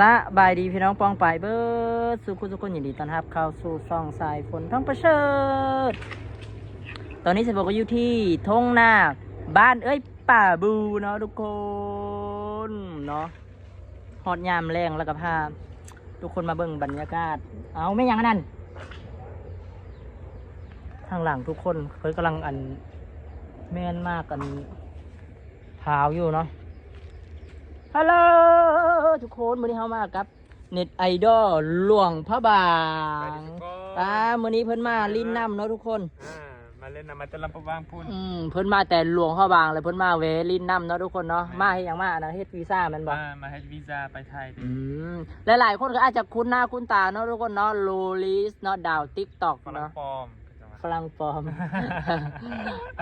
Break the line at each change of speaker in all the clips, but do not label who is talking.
สบายดีพี่น้องปองปายเบิร์ดสุขุสุขุนยินดีต้อนรับเข้าสู่ซองสายฝนท้องประเสริฐตอนนี้ฉันบอกว่าอยู่ที่ทงนาบ้านเอ้ยป่าบูเนาะทุกคนเนาะฮอดยามแรงแล้วก็พาทุกคนมาเบิ่งบรรยากาศ เอาไม่ยังนั่นทางหลังทุกคนเพิ่นกำลังอันแม่นมากกันเท้าอยู่เนาะ ฮัลโหลทุกคนมื้อนี้เฮามากับ เน็ตไอดอลหลวงพระบางตามื้อนี้เพิ่นมาลิ้นน้ำเนาะทุกคน
อ่ามาเล่นนะมาจะลำประวางพูน
อืมเพิ่นมาแต่หลวงพระบางเลยเพิ่นมาเวลิ้นน้ำเนาะทุกคนเนาะมาเฮ็ดหยังมาอันนะเฮ็ดวีซ่าแม่นบ่
มามาให้วีซ่าไปไทยดิ
อืมหลายๆคนก็อาจจะคุ้นหน้าคุ้นตาเนาะทุกคนเนาะโลลิสเนาะดาว TikTok
ฝรั่ง
เนาะ
ปลอมก็จะว่า
ฝรั่งปลอม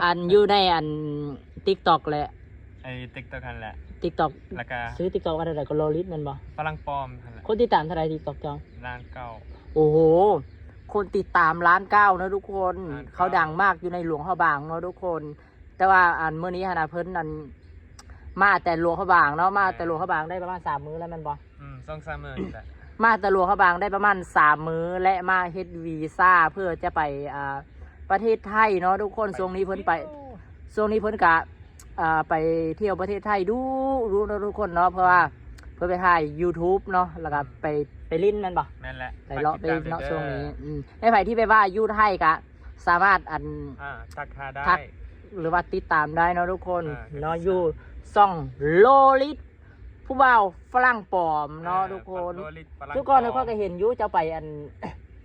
อันอยู่ในอัน TikTok แหละ
ไอ้ติ๊กต็อกนั่นแหละ
TikTok
แล้วก็
ซื้อ TikTok ว่าเท่าไหร่ก็โลลิสแม่นบ่
ฝรั่งปลอมนั่นแหละ
คนที่ตามเท่าไหร่ TikTok จอง
ร้านเก่า
โอ้โห คนติดตามล้านเก้านะทุกคน
ล้านเก้า
เขาดังมากอยู่ในหลวงพระบางเนาะทุกคน แต่ว่าอันเมื่อนี้ฮะนะเพิ่นนันมาแต่หลวงพระบางเนาะมาแต่หลวงพระบางได้ประมาณสามมื้อแล้วแมันบอ
อืมสองสามหมื่นแต่
มาแต่หลวงพระบางได้ประมาณสามมื้อและมาเฮ็ดวีซ่าเพื่อจะไปอ่าประเทศไทยเนาะทุกคนช่วงนี้เพิ่นไปช่วงนี้เพิ่นกะอ่า ไปเที่ยวประเทศไทยดูรู้นะทุกคนเนาะเพราะว่าเพิ่นไปถ่าย YouTube เนาะแล้วก็ไปไปลิ้นแมันบ่
แม่นแหละ
ไปเลาะไป
ฝกติดตม
เนาะ
ด้อ
ช่วงนี้อืมในไผที่ไปว่าอยู่ไทยกะ สามารถอัน
อ่าทักหาได้
ทักหรือว่าติดตามได้เนาะทุกคน
อ่า
เนาะอยู่ซ่องโลลิตผู้บ่าวฝรั่งปลอมเนาะ
อ่
ทุกคน
โลลิตฝรั่ง
ทุกคน
ปล
เขาก็เห็นอยู่จะไปอัน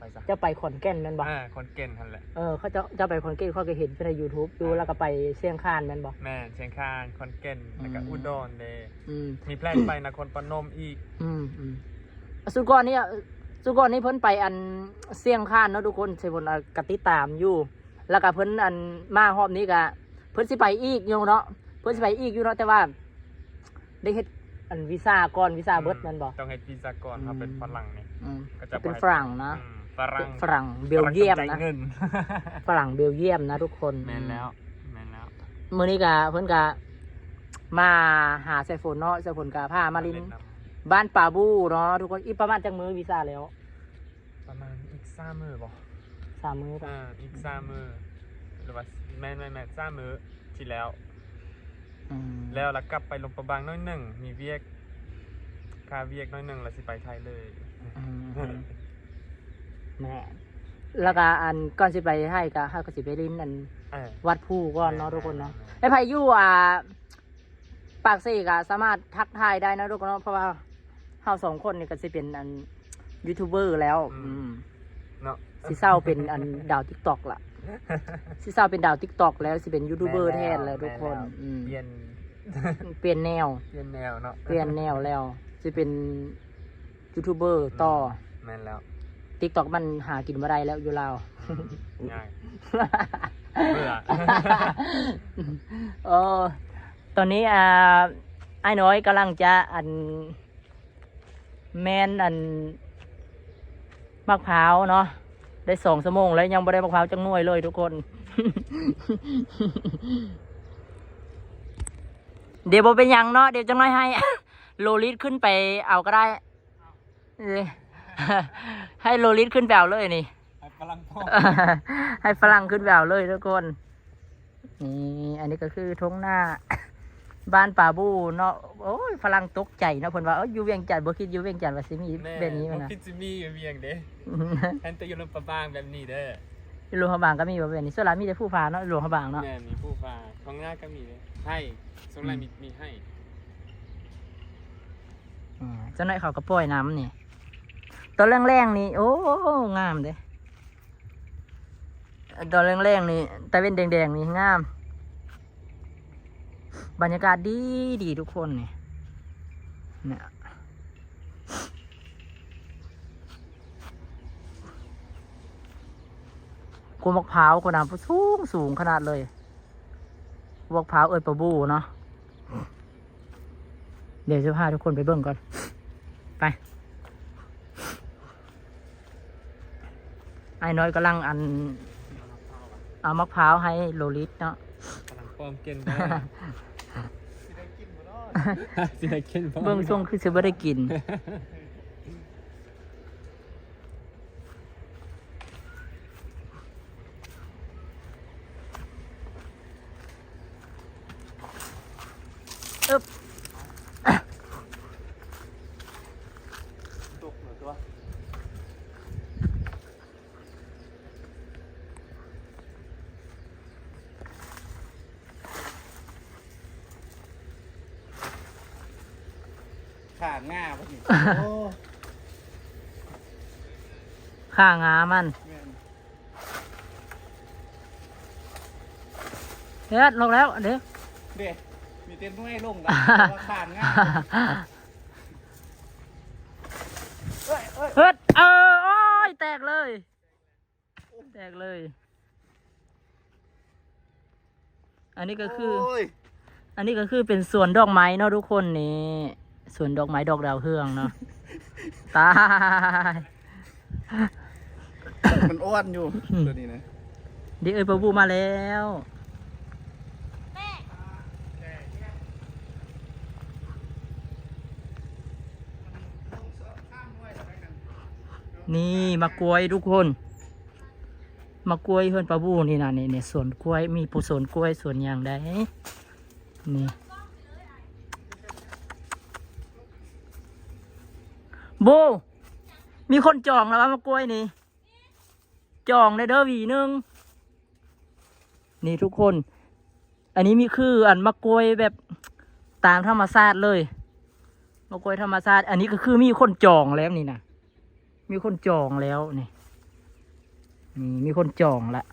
ไปซะ
จะไปขอนแก่นแมันบ่
อ่าคนเก่งทันแหละ
เออเขาจะจะไปขอนแก่นเขาก็เห็นใน YouTube อยู่แล้วก็ไปเชียงคานแมันบ่
แม่นเชียงคานคนเก่งแล้วก็
อืม
อุดรเด
อืม
มีแพลนไปนครพนมอีก
อืมอืมสุกรนี่สุกรนี่เพิ่นไปอันเสี่ยงคานเนาะทุกคนใช่เพิ่นกติดตามอยู่ แล้วก็เพิ่นอันมารอบนี้ก็เพิ่นสิไปอีกอยู่เนาะเพิ่นสิไปอีกอยู่เนาะแต่ว่า ได้เฮ็ดอันวีซ่าก่อนวีซ่าเบิดแมันบ่
ต้องให้วีซ่าก่อนเขาเป็นฝรั่งนี่
อืม
ก็จะ
เป็นฝรั่งนะ
อืม ฝรั่ง
ฝรั่งเบลเยียม
ฝรั่ง
นะ
จ่าเงิน
ฝรั่งเบลเยียมนะทุกคน
แม่นแล้วแม่นแล้ว
มื้อนี้ก็เพิ่นก็มาหาใส่ฝนเนาะใส่ฝนก็พามาลิน
เล่ำ
บ้านป่าบูเนาะทุกคนอีกประมาณจักมื้อวีซ่าแล้ว
ประมาณอีกสามมือบ่
สามมื้อป่ะ
อ่าอีกสามมือหรือว่าแม่นแม่นแม่นสามมือที่แล้ว
อืม
แล้วเรากลับไปลงประบางน้อยหนึ่งมีเวียกค่าเวียกน้อยหนึ่งแล้วสิไปไทยเลย
อืม แม่แล้วก็อันก่อนสิไปให้ก็เฮาก็สิไปลินอัน
เออ
วัดผู้ก่อนเนาะทุกคนเนาะไอ้ไผอยู่อ่าปากซี่ก็สามารถทักทายได้นะทุกคนเนาะเพราะว่าเฮาสองคนนี่ก็สิเป็นอันยูทูบเบอร์แล้ว อืม
เนาะ
สิเศร้าเป็นอันดาว TikTok ล่ะสิเศร้าเป็นดาว TikTok แล้วสิเป็นยูทูบเบอร์แทนแล้วทุกคนอืม
เปลี่ยน
เปลี่ยนแนว
เปลี่ยนแนวเนาะ
เปลี่ยนแนวแล้วสิเป็นยูทูบเบอร์ต่อ
แม่นแล้ว
TikTok มันหากินบ่ได้แล้วอยู่ลาว
ง่ายเบื่อ
เออตอนนี้อ่าไอ้น้อยกำลังจะอัน แมนอันมะพร้าวเนาะได้สองชั่วโมงแล้วยังไม่ได้มะพร้าวจังหน่วยเลยทุกคน เดี๋ยวบเป็นหยังเนาะเดี๋ยวจังน้อยให้ โลลิสขึ้นไปเอาก็ได้เอ้ย ให้โลลิสขึ้นไปเอาเลยนี่
กำลังพ่อ
ให้ฝรั่งขึ้นแววเลยทุกคน นี่อันนี้ก็คือทงหน้า บ้านป่าบูเนาะโอ้ยฝรั่งตกใจเนาะเพิ่นว่าเอ้ยอยู่เวียงจันทน์บ่คิดอยู่เวียงจันทน์ว่าสิมีแบบนี้มันนะ
คิดจะมีอยู่เวียงเด้แทนแต่อยู่ลำปะบางแบบนี้เด้อ
หลวงพระบางก็มีบ่แบบนี้ส่วนหลายมีแต่ผู้ฟ้าเนาะหลวงพระบางเนาะ
แม่มีผู้ฟ้าของหน้าก็มีเลยให้สงไรมีมีให้
อืมเจ้าหน่อยเขาก็ปล่อยน้ำนี่ ตอนแรงๆนี่โอ้งามเด้ตอนแรงๆนี่ตะเว้นแดงๆนี่งาม บรรยากาศดีดีทุกคนนี่เนี่ยกวมะพร้าวกวน้ำสูงสูงขนาดเลยมะพร้าวเอ้ยปะบูเนาะเดี๋ยวจะพาทุกคนไปเบิ่งก่อน ไป ไอ้น้อยกำลังอัน เอามะพร้าวให้โลลิสเนาะ
กำลังปลอมเก่นเด้อสิได้กินบ่เนาะสิได้กินบ่
เบื้องทรงคือจะไม่ได้กิน
ขาง่าพอดีโอ้
ข้างามัน
แม่น
เฮ็ดลงแล้วเดี๋ยว
เด็มีเต้นด้วยลงกันแต่ว่าขาง่าเอ้ยเอ้ย
เฮ็ดเออโอ้ยแตกเลย แตกเลย อันนี้ก็คือ
โย
อันนี้ก็คือเป็นสวนดอกไม้เนาะทุกคนนี่ สวนดอกไม้ดอกดาวเฮืองเนาะ ตาย
มันอ้วนอยู่ ตัวนี้นะ
เดี๋ยวเอ้ยปะบูมาแล้วนี่มากล้วยทุกคนมากล้วยเพื่อนปะบูนี่นะนี่นี่สวนกล้วยมีผู้สวนกล้วยสวนอย่างใดนี่ โบ มีคนจองแล้วว่ามากล้วยนี่ จองได้เด้อหวีหนึง นี่ทุกคน อันนี้มีคืออันมะกรวยแบบตามธรรมชาติเลยมะกรวยธรรมชาติ อันนี้ก็คือมีคนจองแล้วนี่นะมีคนจองแล้วนี่นี่มีคนจองละ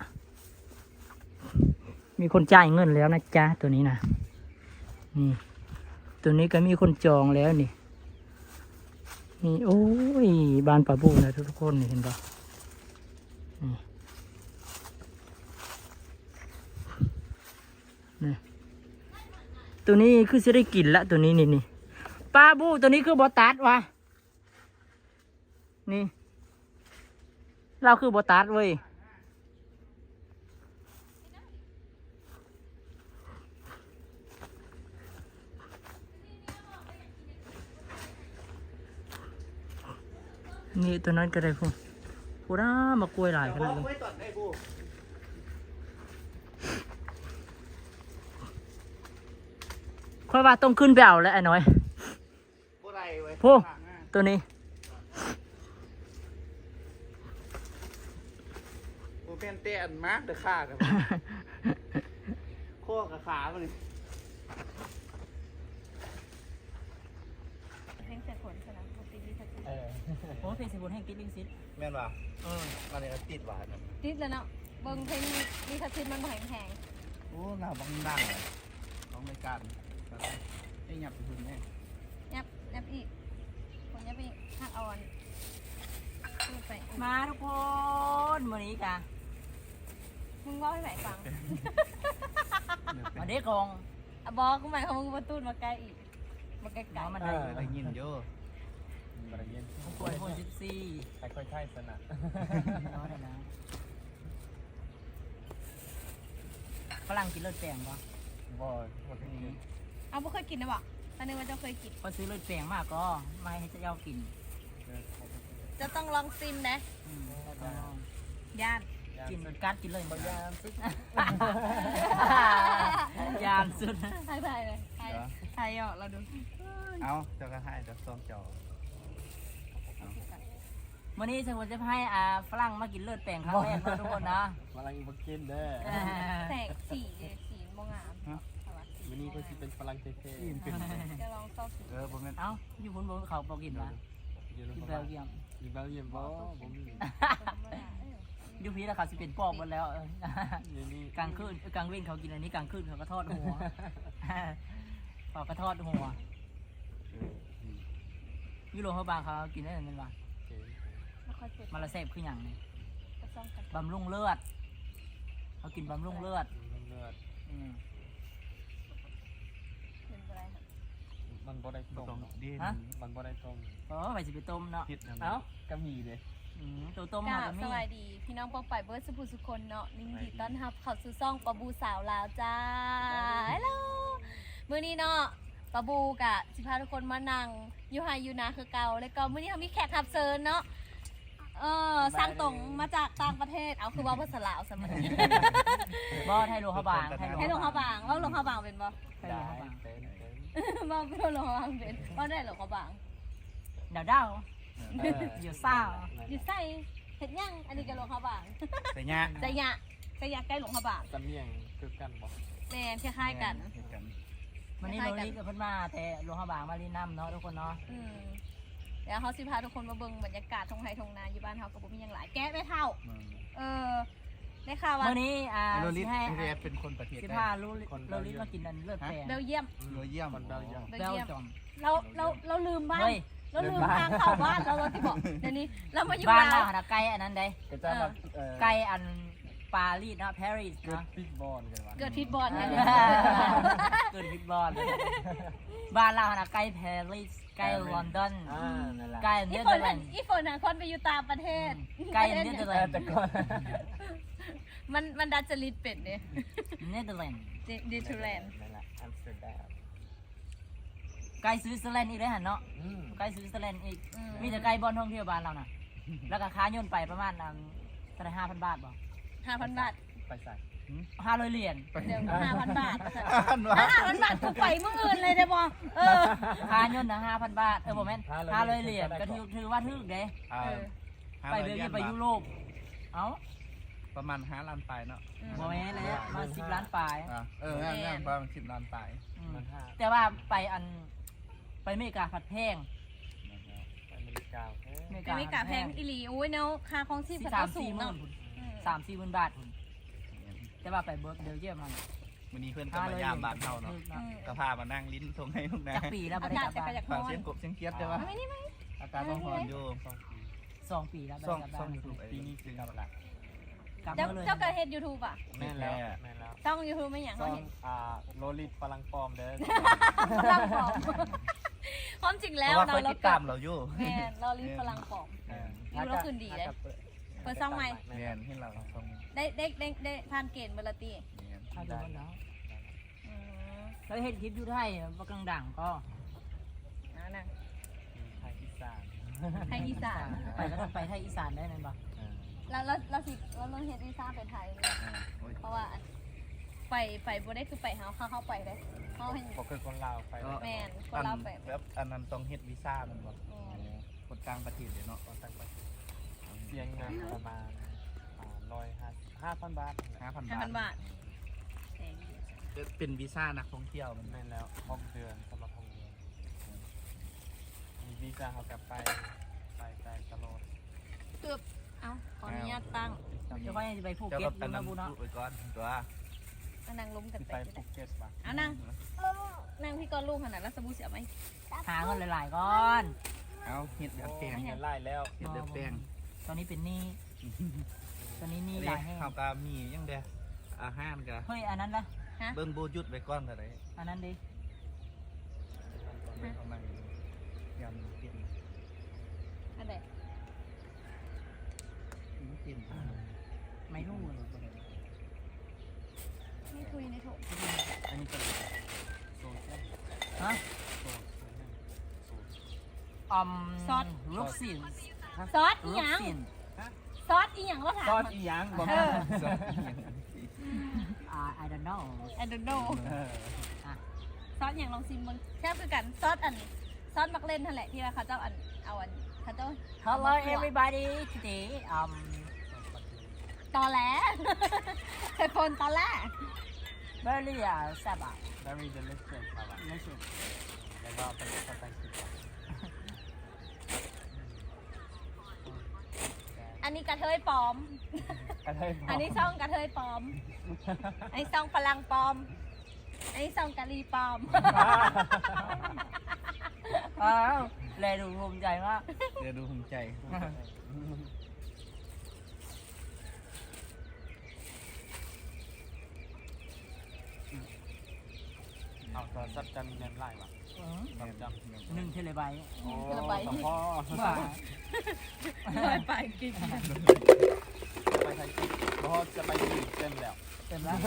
มีคนจ่ายเงินแล้วนะจ๊ะตัวนี้นะนี่ ตัวนี้ก็มีคนจองแล้วนี่ นี่โอ้ยบานป่าบูนะทุกคนเห็นปะตัวนี้คือสิได้กินละตัวนี้นี่นี่ปลาบูตัวนี้คือบอตัดวะนี่ เราคือบอตัดเว้ย นี่ตัวนั้นก็ได้พูพูด้ามากล้วยหลายขนาด
เอา
นี้
ไว้ตอดได้กู
ค่อยว่าต้องขึ้นไปเอาแล้วไอ้น้อย
บ่ไรเว้ย
โอ้
ขาง่า
ตัวนี้
ผมเป็นเตะอันมากเดือขาดอะโค้กับขามันนี่
เพลงเสร็จผลใช่ไหมปกติดีสัก ที
โอ้เพลงสิบุญแห่งกิดลิงซิด
แม่นป่ะ
เออ
มันนี่ก็ติดหวานนะ
ติดแล้วเนาะเบิ่งเพลงดีสักทีมันบ่แข็งแข็ง
โอ้หน้าบังดังต้องในการไอ้หยับไปคุณแม่
ยับยับอีกคนยับอีกหักอ่อนพูดไปอีก
มาทุกคนวันนี้กะ
มึงว่าให้ไหนฟัง
มาเด็กกอง
อะบอกกูหมายความว่ามึงมาตูดมาใกล้อีกมาใกล้
น้องมัน
ๆ
ได้
ได้ยินเยอะ
บริเวณ
ผู้ป่วยคนสิบสี่
ใครค่อยใช่สนะ
น้องได้นะฝรั่งกินเลือดแปลงปะ
บ่บ่ถึงนี้
เอาบ่เคยกินนะบอกตอนนึงว่าเจ้าเคยกิน
พอซื้อเลือดแปลงมากก็ไม่ให้เจะเย้ากิน
จะต้องลองซิมนะ
อืมแล้วก็
ย่าน
กินเลือดกัดกินเลยยามสุดยามสุด
ไทยไทยเลยไทยไทยอะเราดู
เอาเจ้าก็ให้เจ้าซองเจ้า
วันนี้ฉันจะให้อ่าฝรั่งมากินเลือดแปลงครั้งแรกนะทุกคนนะ
มาลังบ่กินเด้อ
แสงสีสีบ่งามเอาวะ
วันนี้ก็สิเป็นฝรั่งเท่
อิ่มเป็น
จะลองซอกสี
เออบ่แม่น
เอ้าอยู่บนบนเขาบอกกินวะ
ๆอยู่
กิน
ใน
เบลเยียม
อยู่เบลเยียมบ่บ่มี
อยู่พีแล้วเขาสิเป็นปอบหมดแล้วเออ
อยู่นี่
กลางคืนเออกลางเว้นเขากินอันนี้กลางคืนเขาก็ทอดหัวเขาก็ทอดหัวยุโรปเขาบางเขากินได้เหมือนกันวะ
โอเค
ไม่ค่อยเจ็บ
มาละเสพคืออย่างนี้
ก็ซ่อมกัน
บำรุงเลือดเขากินบำรุงเลือด
เลือด
อืม
เป็นอะไรครับ
มันบ่ได้ต้ม
ต้องดี
ฮะ
มันบ่ได้ต้ม
เออไปสิไปต้มเนาะ
ผิดนะ
เอ้า
ก็มีเด้
อืมตัวต้ม
ก
มา
รา
ก็
บ
มี
สวัสดี พี่น้องปองไปเบิร์ดสุภูสุคนเนาะยินดีต้อนรับเข้าสู่ซ่องปะบูสาวลาวจ้าฮัลโหลมื้อนี้เนาะปะบูกะสิพาทุกคนมานั่งอยู่ไฮยูนาคือเก่าแล้วก็มื้อนี้เขามีแขกรับเชิญเนาะ เออสร้างตรงมาจากต่างประเทศเอาคือว่าภาษาลาวสมัย
บ่ไทยโลเขาบางไทย
ให้ลงเขาบางว่าลงเขาบางเป็นบ่
ไทยโล
ได้
เขาบาง
เป็นเป็น
บ่เป็นลงเขาบางเป็นว่าได้ลงเขาบาง
เดาเดาเดี๋ยวซ่า
อยู่ใส่เห็ดหยังอันนี้ก็ลงเขาบาง
แต่ยะ
ใจยะใจยะใกล้ลงเขาบาง
จำเนียงคือกันบ่
แม่นคล้ายๆกัน
เฮ็ดกัน
วันนี้
ค
โร
ล้ายๆ
ลิกับเพิ่นมาแต่หลวงพระบางมาลีน้ำเนาะทุกคนเนาะ
อืม เดี๋ยวเขาสิพาทุกคนมาเบิ่งบรรยากาศทงไทยทงนาอยู่บ้านเฮากับบ่มีหยังหลายแกะไม่เท่า เออได้ข่าวว่า
วันนี้อ่า
โรลิ
สิ
ส
ให้
เรสเป็นคนประเทศ
สิ
ใด
พาโรลิโรลิมากินอันเลือดแปลง
เบลเยียม
โรเยี่ยม
คนเบลเยียม
เบล
เบล
เยียม
จอม
เราเราเราลืมบ้าน
เฮ้ย
เราลืมทางเข้าบ้านเราเราที่บอกเดี๋ยวนี้เรามาอยู่
บ้าน
ลา
เรา
ว
หาไกลอันนั้นเด้
ก็จะมาเอ่อ
ไกลอันปารีสเนาะปารีส
เกิด
เนาะ
ฟิตบอลกันวะ
เกิดพิษบอลนะ
เกิดพิดบอลบ้านเราหาไกลปารีส ไกลลอนดอน
อ่านั่นแหละ
ไกล
อี
เนเธ
ฝ
อนร์แล
น่ะ
นด์
อีฝนน่ะคนไปอยู่ต่างประเทศ
ไกล
ประ
เน
ทศ
เธอร์
เอ
แล
อน
ด์
แต่ก่อน
มันมันดัจริตเป็ดเนี่ย
เนเธอร์แลนด์
เดทูแลนด์
นั่นแหละอัมสเตอร์ดัม
ไกลสวิตเซอร์แลนด์อีกเลยหันเนาะ
อืม
ไกลสวิตเซอร์แลนด์อีกมีแต่ไกลบอลท่องเที่ยวบ้านเราน่ะแล้วก็ค้าย่นไปประมาณนั้นเท่าไหร่ห้าพันบาทบ่
ห้าพันบาท
ไปใส่
ห้าร้อยเหรียญ
เดี๋ยวห้าพันบาท
อันว่า
ห้าพันบาทกูไปเมื่ออื่นเลยได้บอเออ
ค้าย่นนะห้าพันบาทเออผมแม่นห้าร้อยเหรียญก็ถือถือว่าถึกเด้
อ่า
เออ
ไปเบลเยียมไปยุโรปเอ้า
ประมาณห้าล้านปลายเนาะ
อืม
บ่แม่นเลยมาสิบล้านปลาย
อ่าเอองั้นงั้นประมาณสิบล้านปลาย
อืม
มันห้า
แต่ว่าไปอันไปอเมริกาผัดแพง
อเมริกาเอ้ย
อเมริ
แต่
กา
ไม่กะแพงอีหลีโอ้ยเนาะค่าของชีพ
สี่
ก็
สาม
สู
สี่
ง
หมื่
เนาะ
นพุ่น
อืม
สามสี่หมื่นบาทพุ่น แต่ว่าไปเบิร์กเบลเยียมมัน
วันนี้เพื่อนก็มายามบ้านเฮาเนาะ
อืม
ก็พามานั่งลิ้นทงให้ลูกนา
จากปีแล้ว
อา
ไม่ได้
กาศ
กลับ
จะ
บ้ากน
ระจาก
ฟั
ร้
ง
อน
เสียงกบเสียงเคียดได้ปะ
ไม่นี่ไหม
อาการต้องหอนอยู่
สองปีแล้วไม่
ซ่อง
ได้กลับ
ซ่อ
บ้างน
ยูทูบ
ปีนี้คือกลับละ
กลับ
เจ้า
มาเลย
เจ้าก็เฮ็ดยูทูบอะ
แม่นแล้วแม่นแล้ว
ช่องยูทูบไม่อย่าง
ซ่
เขา
อง
เห็น
อ่าโรลิตฝรั่งปลอมเด้อ
พลังปลอมความจริง
เพ
แล้ว
ราะว่าเค
เรา
ย
เรา
ติดตามเราอยู่
แมนเรารีบพลังปลอม
เออ
อยู่แล้วคืนดีเลยเปิดซ่องใหม่
แมนให้เราซ่อง
ได้ได้ได้ได้ผ่านเกณฑ์เบลตี
แมน
ถ้าดูมันแล้ว
อืม
แล้วเห็นคลิปอยู่ไทยว่ากำลังดังก็
นั่นน่ะ
ไทยอีสาน
ไทยอีสาน
ไปก็ต้องไปไทยอีสานได้นั่นปะ
อ่า
แล้วแล้วเราสิเราลองเฮ็ดวีซ่าไปไทยเลย
อ่าโอ้ย
เพราะว่าไปไปบ่ได้คือไปเฮาเข้าเข้าไปได้เฮาเห็น
ผมคือคนลาวไป
แมนคนเราไป
อันแบบอันนั้นต้องเฮ็ดวีซ่ามันบ่
แม่น
คนกลางประเทศเลยเนาะ
ตอนตั้งประเทศเสียเงินประมาณอ่า ร้อยห้าห้าพันบาท
ห้าพัน
ห้า
บาท
พันบาท
เป็นวีซ่านักท่องเที่ยวมัน
แม่นแล้วหกเดือนสำหรับหกเดือนมีวีซ่าเขากลับไปไปไปตลอด
เกือบเอ้าขออนุญาตตั้ง
เจ้าก็ยังจะไปภู
เจ้า
เก็ต
ก็
อ
อัน
ยู่
นั้
นะ
น
บูเนาะ
พูดไว้ก่อนตัว
เอานั่งล้มกัน
ที่
ไป
ไป
ก็
ภู
ได้
เก็ตปะ
เอานั่งนั่งพี่ก็ลูกขนาดแล้วสบู่เสียไหม
หาเงินหลายๆก้อน
เอาเฮ็ดแบบแปลง
เงินไล่แล้ว
เฮ็ดแบบแปลง
ตอนนี้เป็นหนี้ ตอนนี้หนี้ห
นี่
ลายแห้ง
ข้าวกามียังเด้อาหารก็
เฮ้ยอันนั้นละ
ฮะ
เบิ่งโบหยุดไว้ก่อนเท่าใด
อันนั้นดิ
ประมาณยำเปลี่ยน
อันไหน
เปลี่ยน
ไม่รู้เลย
ไม่คุยในโถ
อันนี้ก็โซเชียล
ฮะ
โซเชียล
อมลูกศิล
ซอสอี
ลู
ห
ก
ยัง
ศิล
ซอสอีหยังเราถาม
ซอสอีหยังบอก
เออ
อ่า I don't know
I don't know
เออ
อะ
ซอสอย่างลองซิมเบิ่งแค่คือกันซอสอันซอสมักเล่นนั่นแหละที่ว่าเขาเจ้าอันเอาอันเขาเจ้า
Hello everybody today um
ตอแหลเป็นคนตอแหล
very uh sad อะ
very delicious ครับอะ
ไม่ใช่
แล้วก็เป็นภาษาอังกฤษ
อั นนี้กระเทยปลอม
กระเทย
อันนี้ช่องกระเทยปลอม อันนี้ช่องฝรั่งปลอม อันนี้ช่องกะลีปลอม
อ้าวแลดูภูมิใจมาก
เดี๋ยวดูภูมิใจ
เอาตอนซับจะมีเงินไล่ว่ะ
อืม
ซับจ
หนึ่งเทเลไบต์ำ
โอ้
เทเลไบต์
สองพ่อ
ว่า
ไปกิน
ไปไทยกินเพราะจะไปอยู่เต็มแล้ว
เต็มแล้ว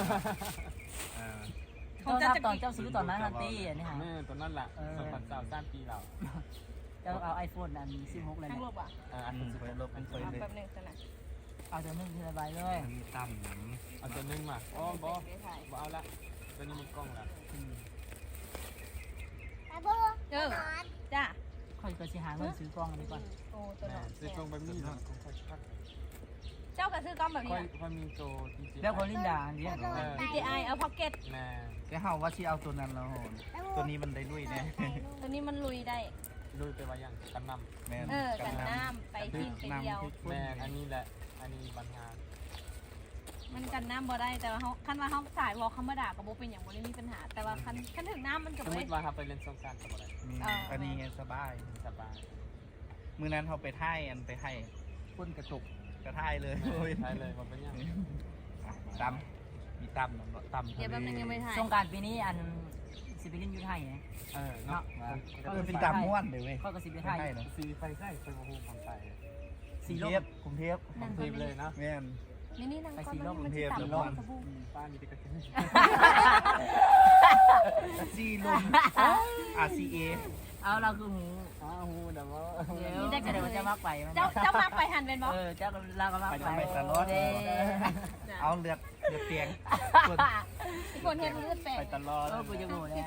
อ่า
ตอนรับตอนเจ้าซื้อตอนนั้นฮันตี้อันนี้ฮะ
แม่ตอนนั้นแหละ
เออ
สองพันสามสามปีเรา
เจ้าเอาไอโฟนอัน16เลย
ทั้ง
นะ
รูปอะ
อ่าอัน
อื
นี้
ม
สิบ
ไป
เอ็ด
ล
ล
บบมั
อั
น
น
ไป
สวย
เลย
แป๊บหนึงสนะ
เอาแต่หนึ่งเทเลไบต์เลย
มันมีตั้มหนัง
เอาตัวหนึงมาอ๋อบอบ่เอาละตัวนี้มันกล้องละ
เออจ้า
ค่อยก็สิหาเงินซื้อกล้องอันนี้ก่อน
โอ้ตัวหนอน
ซื้อกล้องแบบนี้นะของค่อยชัด
เจ้าก็ซื้อกล้องแบบ
ค่
นี้
อย
นะ
ค่อยมีโจจริงๆ
แล้วคนลินดาอันนี้
เออ
DJI เอาพ็อกเก็ต
แม่
แกเฮาว่าสิเอาตัวนั้นแล้วโหนตัวนี้มันได้ลุยแน่
ตัวนี้มันลุยได้
ดูไปว่าอย่างกันน
แม่น
เออ กันน้ำไปกินไปเดียวำ
แม่อันนี้แหละ อันนี้บรรหาร
มันกันน้ำบ่ได้แต่ว่าเขาคันว่าเขาสายวอลเขามาด่ากับโบเป็นอย่างบ่ได้มีปัญหา แต่ว่าคันคันถึงน้ำมัน
ส
กับ
มม
เลย
ติว่าเราไปเล่นสงกรารกับอะไร
มี
อ่า
อันนี้สบาย
สบาย
มื้อนั้นเขาไปท่ายอันไปให้พ่นกระตุกกระท่ายเลยโอ้ย
ใช่เลยมันเป็นอย่าง
ตำมีตำเนาะตำ
เดี๋ยวแป๊บนึงยังไม่ถ่าย
สงกรารปีนี้อันสิไปเลินอยูไทยไง
เออเนาะ
เออเป็นตำม้วนเลยเว้ย
เขาก็สิไป
ไป
ไทย
ให้เนาะ
ซีไฟใกล้ไฟมาหูคนไป
สี
ก
ล
รุง
ม
เทพกรุงเทพ
นั่ง
ทีมเลยเนาะ
แม่น
นี่นี่นั่ง
ไป
ก้อน
สีลม
มันจะต่ำ
กรุงเทพ
ก้อนสบู่
ป้ามีแต่กระเทียม
ซีลม RCA
เอาเราคือหู
อ้าวหูเดี๋ยวว่า
เดี๋ยวจะเดี๋ยวจะมักไปมัน
เจ้าเจ้ามาไปหันเป็นบ่
เออเจ้าเราก็มักไป
ไปตลอด
เด้
เอาเลือกเลือกเตียงส่วน
ที่คนเห็นเลือดแปล
ไป
ก
ตลอด
เออกูจะโง่เลย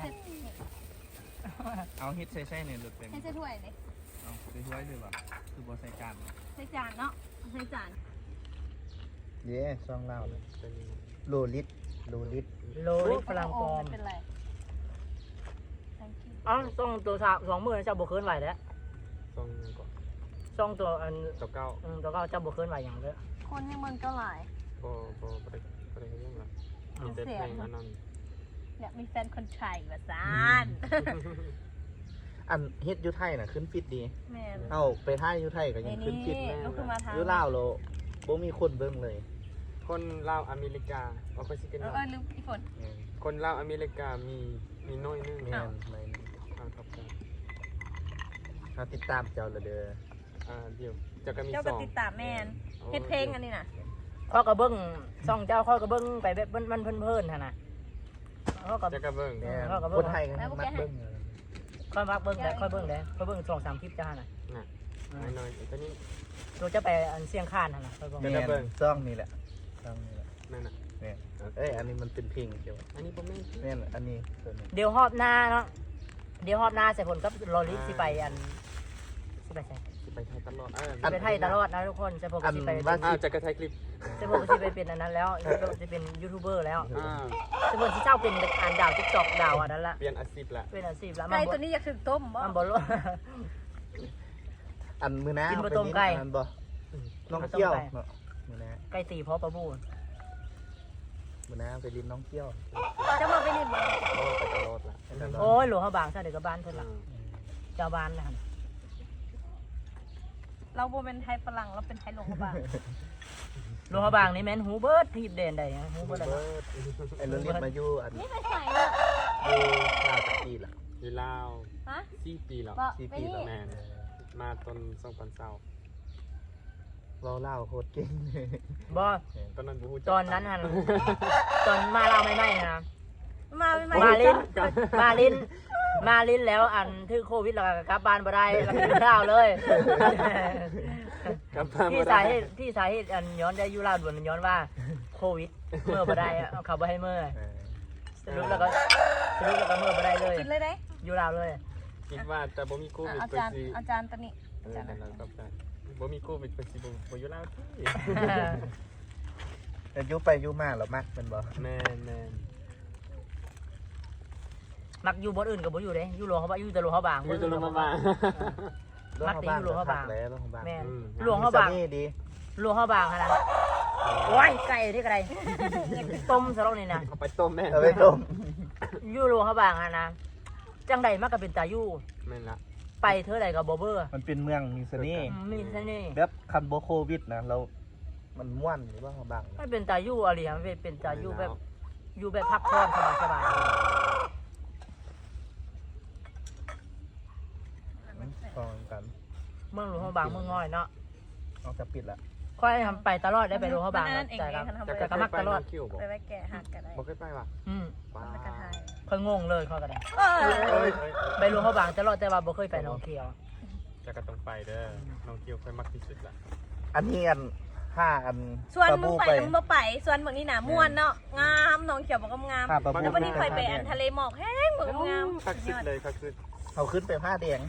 เอาเฮ็ดใส่ใส่เนี่ยเลือกเตียง
ให้ใส่ถ้วยเลย
เอาไปถ้วยเลยว่ะคือบ่ใส่จาน
ใส่จานเนาะใส่จาน
เย้ซองเล่าเลย
เป็น
โลลิตโลลิต
โลลิพลังปลอม
ไม่เป็นไร thank you
อ๋อต้องตัวสามสองมือเจ้าบุกคืนไหวแล้ว
ทรงก่อน
สองตัวอัน
ตัวเก้า
อืมตัวก็เจ้าบุกคืนไหวอย่างเด้อ
คนยังมันก็หลาย
โบโบไปไปเรื่องละมีแต่เพลงอันนั้น
เนี่ยมีแฟนคนไทยว่าซาน
อันเฮ็ดอยูไทยน่ะขึ้นฟิตดี
แม่น
เอาไปท่ายอยูไทยก็ยังขึ้นฟิต
นี่ก็คือมาทาง
อยูลาวโลบ่มีคนเบิ่งเลย
คนลาวอเมริกาเอาไปสิกัน
เออเออลืมอีฝน
แม่น
คนลาวอเมริกามีมีน้อยนึง
แม่
อ้าว
นแม่น
ทางทับกัน
เขาติดตามเจ้าละเด้อ
อ่าเดี๋ยวจะก็มี
เจ้า
ส
ก็
อง
ติดตามแม่นเฮ็ดเพลงอันนี้น่ะ
ข้อกระเบื้องซ่องเจ้าข้อกระเบื้องไปแบบมันมันเพิ่นๆหั่นน่ะข้อกระ
จะกระเบื้อง
แม่น
เขาก็เบิ่ง
คนไทยก็มักเบิ่ง
ค่อยมักเบิ้งได้ค่อยเบิ้งได้ค่อยเบิ้งสองสามคลิปจ้าน่ะ
น่ะน้อยๆตัวนี้
เราจะไปอันเสียงข้านหั่นน่ะค่อยเบิ้ง
เดี๋
แม่
ยวจะเบิ่ง
นซองนี่แหละ ซองนี่แหละ
นั่นน่ะ
แม่นเอ้ยอันนี้มันเป็นเพลงเกี่ยว
อันนี้ผมไม่
แม่นอันนี้ตัวนี้
เดี๋ยวฮอบหน้าเนาะเดี๋ยวฮอบหน้าใส่ผลกับลอลิสิไปอันสิไปใส่
สิไปไทยตลอดเออ
สิไปไทยตลอดนะทุกคนใส่ผลก็สิไป
อันว่า
อ้าวจะกระไทยคลิป
ใส่ผลก็สิไปเป็นอันนั้นแล้วจะเป็นยูทูบเบอร์แล้ว
อ่า
ใส่ผลที่เจ้าเป็นอ่านดาวทิกตอกดาวอันนั้นละ
เปลี่ยนอาชีพละ
เป็นอาชีพแล้ว
ไก่
มัน
ตัวนี้อยากถึงต้มบ่
มันบ่รู้
อันมือหน้า
กิน
เอา
บ่
ไป
ต้ม
ลิ้น
ไก่
อันนั้นบ่น้องเกี้ยว
กินบ่ต้มไก่
เนาะมือหน้า
ไก่ตีเพราะปลาบู
มือหน้าเอาไปลิ้นน้องเกี้ยว
เจ้ามาไปนี่บ่
โอ้ไปตลอดละ
ไปตลอด
โอ้ยหลวงเขาบางซะเดี๋ยวก็บ้านเพิ่น
อื
ละ
ม
เจ้าบ้านนะ
เราบ่เป็นไทยฝรั่งเราเป็นไทยหลวงพระบาง
หลวงเขาบางนี่แม่นหูเบิดทีบเด่นได้ฮะหูเบิดอะไร
เบิร์ด
ไอ้โลลิตมาอยู่อัน
นี่ไปใส่น่ะ
อยู่ลาวตะกี้ล่ะ
อยู่ลาว
ฮะ
สี่ปีแล้ว
บ่
สี่
ไป
ปี
นี่
แล้ว
แมนมาตอนสองพันเศร้า
เราเล่าวโคตรเก่งเลย
บ่
ตอนนั้นบูฮู้จัก
ตอนนั้นหันตอนมาเราไม่ไม่ๆนะ
มาไม่
มา
มา
ลิ้นมาลิ้น มาลิ้นแล้วอันถือโควิดแล้วก็กลับบ้านบ่ได้แล้วก็อยู่ลาวเลย
กลับมา
ที่
บ่
สา
ได้
เหตุที่สาเหตุอันย้อนได้อยู่ลาวด่วนมันย้อนว่าโควิด เมื่อบ่ได้อะเขาบ่ให้เมื่อ
เออ
สรุปแล้วก็สรุปแล้วก็เมื่อบ่ได้เลย
กินเลยได้
อยู่ลาวเลย
คิดว่าแต่บ่มีโควิด
อา
ไป
จารย์
สิ
อาจารย์ตัวนี้
เออนั่นแหละครับได้ บ่มีโควิดไปสิบ่บ่อยู่ลาวที่
แต่อยุไปอยุมาแล้วมักเป็นบ่
แม่นแม่น
มักอยู่บ่อื่นก็บ่อยู่เด้อยู่หลวงเขาบ่อยู่แต่หลวงเขาบาง
อยู่ตรงนั้นมาบ้าง
มักแต่อยู่หลวงพระบาง
แล้วหลวงพระบาง
แม่น
อืม
หลวงเขาบาง
มีสน่ห์ดี
หลวงเขาบางขนาดนั้นโอ้ยไก่ที่กระไรต้มซะแล้วนี่นะ
เอาไปต้มแม่
เอาไปต้ม
อยู่หลวงเขาบางอะนะจังใดมากก็เป็นตาอยู่
แม่นละ
ไปเท่าใดก็บ่เบื่อ
มันเป็นเมืองมีเสน่ห์
อืมมีเสน่ห์
แบบคันโบโควิดนะเรา มันม่วนหรือว่าพระบาง
ไม่เป็นตาอยู่อะไรมันเป็นตาอยู่แบบอยู่แบบพักผ่อนสบายสบาย
ฟองกัน
ๆเมืองหลวงเขาบางเมืองน้อยเนาะ
เอาจะปิดละ
ค่อยทำไปตลอดได้ไปหลวงเขาบาง
นั่นเอง
แต่
เอ
ก็
งคันทำ
จะ
ไป
ก็
แต่ก็มักตลอด
คิวบ่
ไปไว้แกะหักกันได้
บ่เคยไปว่ะ
อืม
ว้า
ไปกระทาย
ค่อยงงเลยค่อยก็ได้
เออ
เอ้ยเอ้ย
ไปหลวงเขาบางตลอดแต่ว่าบ่เคยไปหนองเขียว
จะก็ต้องไปเด้อ น้องคิวเคยมักที่สุดละ
อันนี้อันห้าอัน
ส่วน
ปลา
มึ
บู
งไปมึงบ่ไป ส่วนมึงนี่น่ะม่วนเนาะ งามน้องเขียวบอกว่างาม
ห้าปลาบู
แล้ววันนี้คอยไปอันทะเลหมอกแห้งเหมือนงาม
คักสุดเลยคักสุด
เขาขึ้นไปผ้าแดง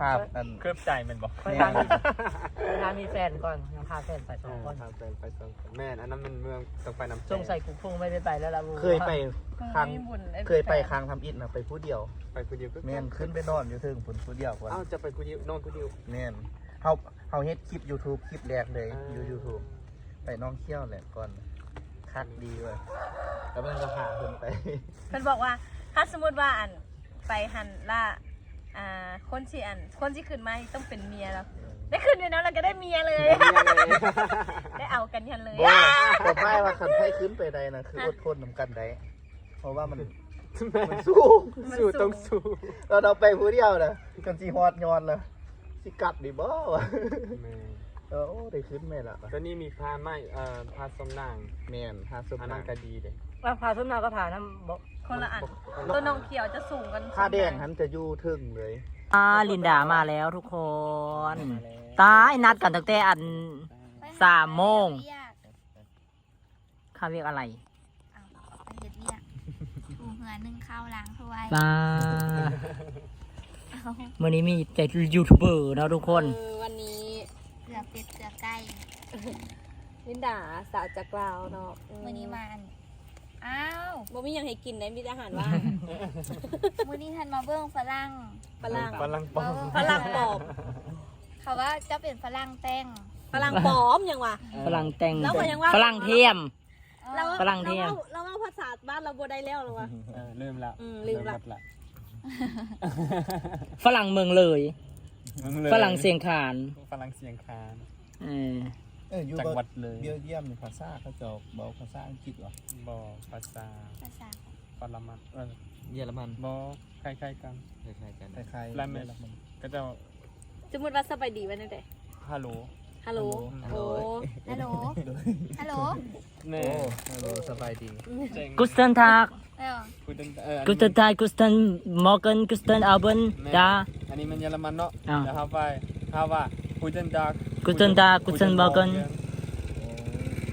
ภาพอัน
เคลือบใจมันบอก
ไปทางไปทางมีแฟนก่อนยังพาแฟนไปสองคน
ทางเป็นไปสองคนแม่นอันนั้นมันเมืองต้องไปน้ำ
สงสัยกูคงไม่ได้ไปแล้วล่ะบู
เคยไปครั้ง
มีบุญได้
เคยไปครั้งทำอิฐนะไปผู้เดียว
ไปคนเดียวก็
แม่นขึ้นไปนอนอยู่ถึงผลผู้เดียวก่อน
อ้าวจะไปคนเดียวนอนคนเดียว
แม่นเฮาเฮาเฮ็ดคลิป YouTube คลิปแรกเลย
อ่า
อยู่ YouTube ไปน้องเที่ยวแหละก่อนคักดีเว้ยแล้วมันก็หาเพิ่นไป
เพิ่นบอกว่าถ้าสมมติว่าอันไปหันล่า อ่า คนที่อัน คนที่ขึ้นมาต้องเป็นเมียแล้วได้ขึ้นด้วยนะแล้วก็ได้เมียเลย ได้เอากันยันเลย
บ่ผมไม่ว่าคันให้ขึ้นไปได้นะคืออดทนนำกันได้เพราะว่ามันมันสู้
สู้ต้องสู้
เราเราไปผู้เดียวนะกันสิฮอดยอนนะสิกัดดิบ่วะ
แม่
เออโอ้ได้ขึ้นแม่ละ
ตอนนี้มีพาไม้เอ่อพาสมนาง
แม่นหาสม
อัน
นา
นั้นก็ดีเลย
ว่าพาส้มนาก็พาน้ำบอก
คนละอัน ตัวน้องเขียวจะสูงกัน
ผ้าแดงหันจะอยู่ถึงเลย
อ่าลินดามาแล้วทุกคนตายนัดกันตั้งแต่อัน สามโมง ข้าเรียกอะไร
เฮ็ดเรียกถูเหือนึ่งข้าวล้างถ้วย
ปลาเมื่อนี้มีแต่ยูทูบเบอร์เนาะทุกคน
เออวันนี้
เกลือเป็ดเกลือไก่
ลินดาสาวจากลาวเนาะ
มื้อนี้มาอัน อ้าว
บ่มีหยังให้กินได้มีแต่อาหารว่าง
มื้อนี้ท่านมาเบิ่งฝรั่ง
ฝรั่ง
ฝรั่งปอม
ฝรั่งปลอม
เขาว่าจะเป็นฝรั่งแต่ง
ฝรั่งปลอมยังวะ
ฝรั่งแต่ง
แล้วก็ยังว่า
ฝรั่งเทียม
เรา
ฝรั่งเทียม
เราว่าภาษาบ้านเราบ่ได้แล้วหรอวะ
เออลืมละ
อืมลืมละ
หดละ
ฝรั่งเมืองเลย
มึงเลย
ฝรั่งเสียงขาน
ฝรั่งเสียงคาน
เออ
เอออยู่
จังหวัดเลย
เบลเยียมนี่ภาษาเขาจะบอกภาษาอังกฤษเหรอ
บอกภาษา
ภาษา
ปรมันเออ
เยอรมัน
บอกคล้ายๆกัน
คล้ายๆกันคล้ายๆ
แล้วแม่
เยอรมัน
ก็จะ
สมมติว่าสบายดีไว้นั่นแหละ
ฮัลโหล
ฮัลโหล
ฮัลโหล
โอ้
ฮัลโหลฮัลโหล
แม่
โอ้ฮัลโหลสบายดี
เจ๋ง
กุสตันทาก
เออ
พูดตั้งแต่เอออัน
กุ
นี้
สตันทากกุสตันมอร์กันกุสตันอัลเบน
แม่
ดา
อันนี้มันเยอรมันเนาะ
อ้าว
เดี๋ยวเขาไปเขาว่าพูดตั้งจาก
Guten Tag Guten Morgen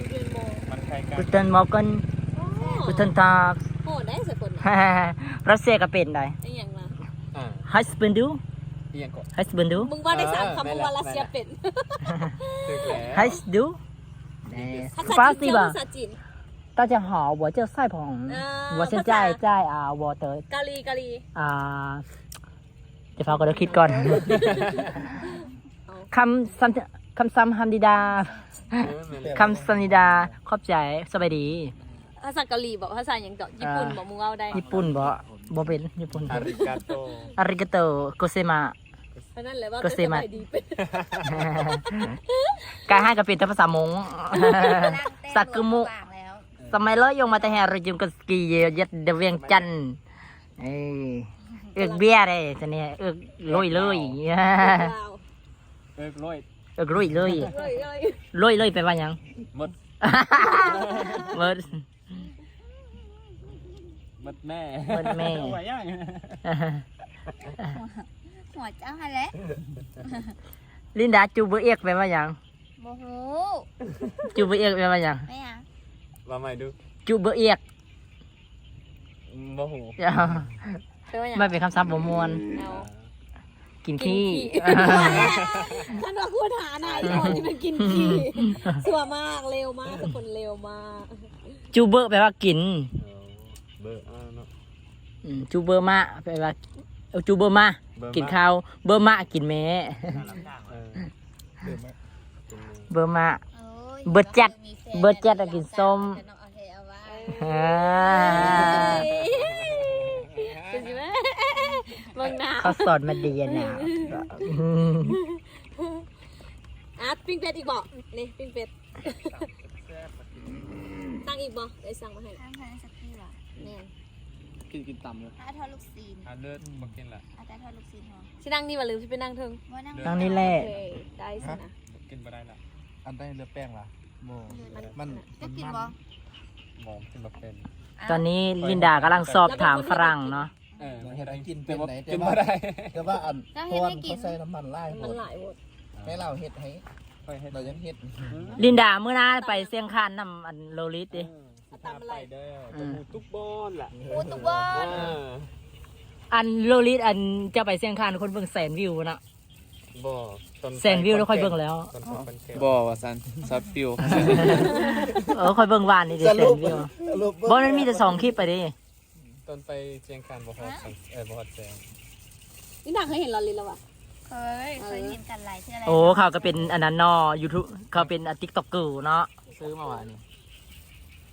เรียนโม
มันคล้ายกัน
กุสตันมอร์กัน
อ๋อ
กุสตันทาก
โหได้สักคน
รัสเซียก็เป็นได้
ไอ้หยังล่ะ
อ่า
ฮัส เบนดู
เอียงก่อน
ฮัสเบนดู
มึงว่าได้สาม
เออ
คำมึงว่ารัสเซียเป็น
ถึกแล้ว
ฮัสดู
ภา
ฟา
ษา
ส
จี
ติ
น
吧
ภาษาจีน
大家好我叫赛鹏
啊
我现在在啊我的
เกาหลีเกาหลี
อ่าเดี๋ยวฟ้าก็เดี๋ยวคิดก่อน คำซ้ำคำซ้ำฮัมดิดา
เออแม่นเลย
คำสันิดา ขอบใจ สบายดี
ภาษาเกาหลีบอกภาษาหยังเกาะญี่ปุ่นบอกมึงเอาได้
ญี่ปุ่นบ่บ่เป็น ญี่ปุ่น
อาริกาโต
อาริกาโตโกเซมา
เพราะนั่นแหละว่า
ก็เซมา
สบายดีเป็น
กายให้กับเป็นแต่ภาษามง
ฝรั่งแต่ง
สักกุมุ
รวว่างแล้ว
สมัยเลอยงมาแต่แห่รจุมกสกีเยัดเดเวียงจันทน์เอ้ยเอือกเบี้ยเลยจะเนี่ยเอือกลุยเลย
ลาว
เอิกร้อย
เอือกลุยเลย
เอ้ยเอ้ย
ลุยเลยไปลว่าหยัง
หมด
เมิด
หมดแม่
หมดแม่
เอาไว้ยัง
หัวเจ้าหั่นแหละ
ลินดาจูเบอเอียกไปลว่าหยัง
บ่ฮู้
จูเบอเอียกไปลว่าหยัง
แม่หยัง
ว่าใหม่ดู
จูเบอเอียก
บ่หู
แปลว่าหยัง
ไม่เป็นคำศัพท์บ่มวน
เอา
กินขี้
ท่านว่าพูดหานายก่อนจะเป็นกินขี้สัวมากเร็วมากทุกคนเร็วมาก
จูเบอร์แปลว่ากิน
เบอร์อ่าเนาะ
อืมจูเบอร์มาแปลว่า เอาจูเบอร์มา
เบอร์มา
กินข้าวเบอร์มากินแม่
เออ
เดินมา
เป็นไง
เบอร์มา
โอ้ย
เบิดจัด
มีแฟน
เบิดจัดอะกินส้ม
แต่น้องเอาเทเอาไว้
อ่า
เป็นไหมเบิ่งหน้า
เขาสอนมาดีอะนะอืม
อาร์ตปิ้งเป็ดอีกบอกนี่ปิ้งเป็ดตั้งอีกบอกได้สั่งมาให้
ห้ามทานสักทีว่ะ
แม่น
กินกินต่ำเลย
ถ้าทอดลูกซีน
อ่าเลือดบ่กินละ
เอาแต่ทอดลูกซีนเหรอ
ที่นั่งนี่มาลืมที่ไปนั่งเทิง
ว่านั่ง
ตั้งนี่แหละ
โอเคได้สินะ
บ่กินบ่ได้ละ
อันได้เรือแป้งล่ะโมมัน
จะกินบ่
หมอมกินบ่เป็น
ตอนนี้ลินดากำลังสอบถามฝรั่งเนาะ
เออ
เราเห็นกินเป็
แต่
น
ว่า
ไหน
กินบ่ได้
แต่ว่าอันเพราะว่าเขาใส่น้ำมันไล่หม
มัน
ด
หลายหมด
ให้เราเฮ็ดให้
ค่อยให้
เรายังเฮ็ด
ลินดาเมื่อหน้าไปเสียงคานนำอันโลลิสดิ
ตามอะไรเด้อจมูกทุกบอนล่ะ
พูดตุกบอ
เอ
ล
อ
อันโลลิสอันจะไปเสียงคานคนเบิ่งแสนวิวนะ
บ่ตอน
แสนวิวแล้วค่อยเบิ่งแล้ว
ตอนไปคอนเสิร์ต
บ่ว่าซันซับฟิว
เออค่อยเบิ่งวานนี่เดี๋ยวแสนวิว
สรุป
บ่มันมีแต่สองคลิปไปดิ
ตอนไปเชียงคานบ่ฮอดสันเออบ่ฮอดแสง
นี่นางเคยเห็นลอลินแล้ววะ
เคยเคยเห็นกันหลายเชื่ออะไร
โอ้เขาก็เป็นอันนั้นเนาะ YouTube เขาเป็นติ๊กต็อกเกอร์เนาะ
ซื้อมาว่านี่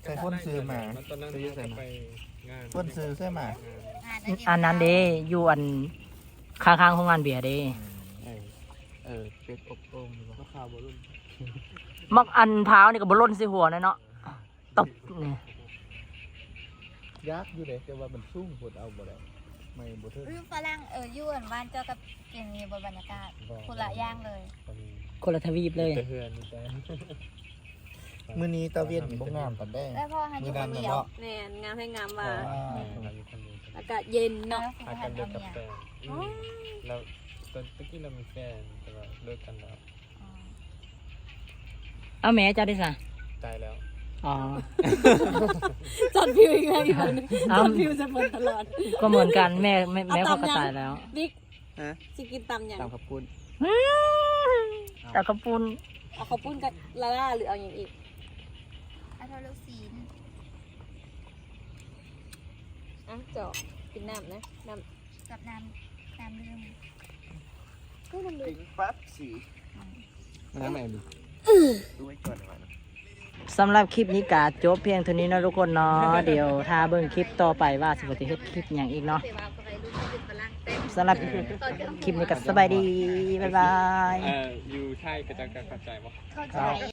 ใครพ่นซื้อมา
ตอนนั้นเราก็ไปงาน
พ่นซื้อใช่ไหม
งาน
อันนั้นเด้อยู่อันข้างๆของงานเบียร์เด้
เออเออเป็ดอบโอ่งนี่บ่
ข่าวบ่รุ่น
มักอันเท้านี่ก็บ่ล่นสิหัวนะเนาะตบนี่
ยักษ์อยู่เลยแต่ว่ามันสูงปวดเอาบ่ได้ไม่บ่ถึง
วิวฝรั่งเอออยวนบ้านเจ้ากับเกียงมีบนบรรยากาศคนละอย่างเลย
ตอนนี้
คนละทวีปเลย
แต่เฮือนนี่แต่
มื้อนี้ตะเวียนบ่งามปานใด
แล้วพ่อให้อ
มื้
ยู่
อ
ค
นั้น
น
น่ะ
เดียว
เนาะ
แม่นงามให้งามว่า
แม่เราอยู่คนเดียว
อากาศเย็น
เนาะ
เนาะ
คือ
อา
ให้
กันเลิ
เอา
กกับ
เมีย
แฟนอืมเราตอนตะกี้เรามีแฟนแต่ว่าเลิกกันแล้ว
อ๋อ
เอาแม่เจ้าได้ซะ
ตายแล้ว
อ๋อ
จอดพิวอีกแล้วอีกคนนึง
เอ้า
จอดพิวจะเปิดตลอด
ก็เหมือนกันแม่แม่แม่
เอา
เขา
ตำ
ก็
ยัง
ตายแล้ว
บิ๊ก
ฮะ
สิกินตำอย่าง
ตามขับปุ้น
แต่กระปุน
เอาข้าวปุ้นกับลาล่าหรือเอาอย่างอีก
เอาเท่าลูกศีล
อะเจาะกินน้ำนะน้
กับน้ำน้ำดื่มำ
ก็น้ำดื่ม
ปั๊บสี
น้ำแม่ดิ
ดูไว้ก่อนว่า
สำหรับคลิปนี้กาจบเพียงเท่านี้เนาะทุกคนเนาะเดี๋ยวถ้าเบิ่งคลิปต่อไปว่าสิบ่ได้เฮ็ดคลิปหยังอีกเนาะ
เสว่าอะไรลูกเป็นฝรั่งเต็ม
สำหรับคลิปนี้ก็สบายดีบ๊ายบาย
เอ่ออยู่ไทยก็จะเข้าใจบ่
เข้าใจ